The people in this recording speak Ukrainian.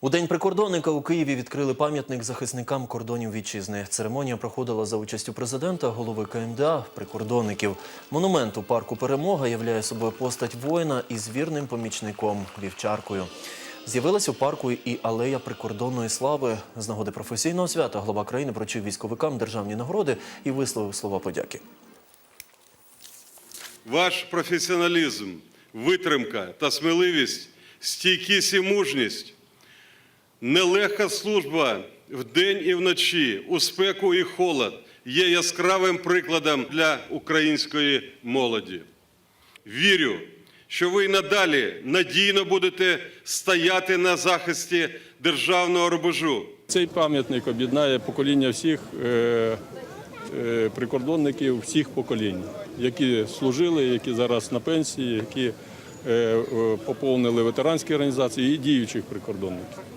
У день прикордонника у Києві відкрили пам'ятник захисникам кордонів вітчизни. Церемонія проходила за участю президента, голови КМДА, прикордонників. Монумент у парку Перемога являє собою постать воїна із вірним помічником вівчаркою. З'явилась у парку і алея прикордонної слави. З нагоди професійного свята глава країни вручив військовикам державні нагороди і висловив слова подяки. Ваш професіоналізм, витримка та сміливість, стійкість і мужність, нелегка служба вдень і вночі, у спеку і холод є яскравим прикладом для української молоді. Вірю, що ви й надалі надійно будете стояти на захисті державного рубежу. Цей пам'ятник об'єднає покоління всіх е, е, прикордонників всіх поколінь, які служили, які зараз на пенсії, які е, поповнили ветеранські організації і діючих прикордонників.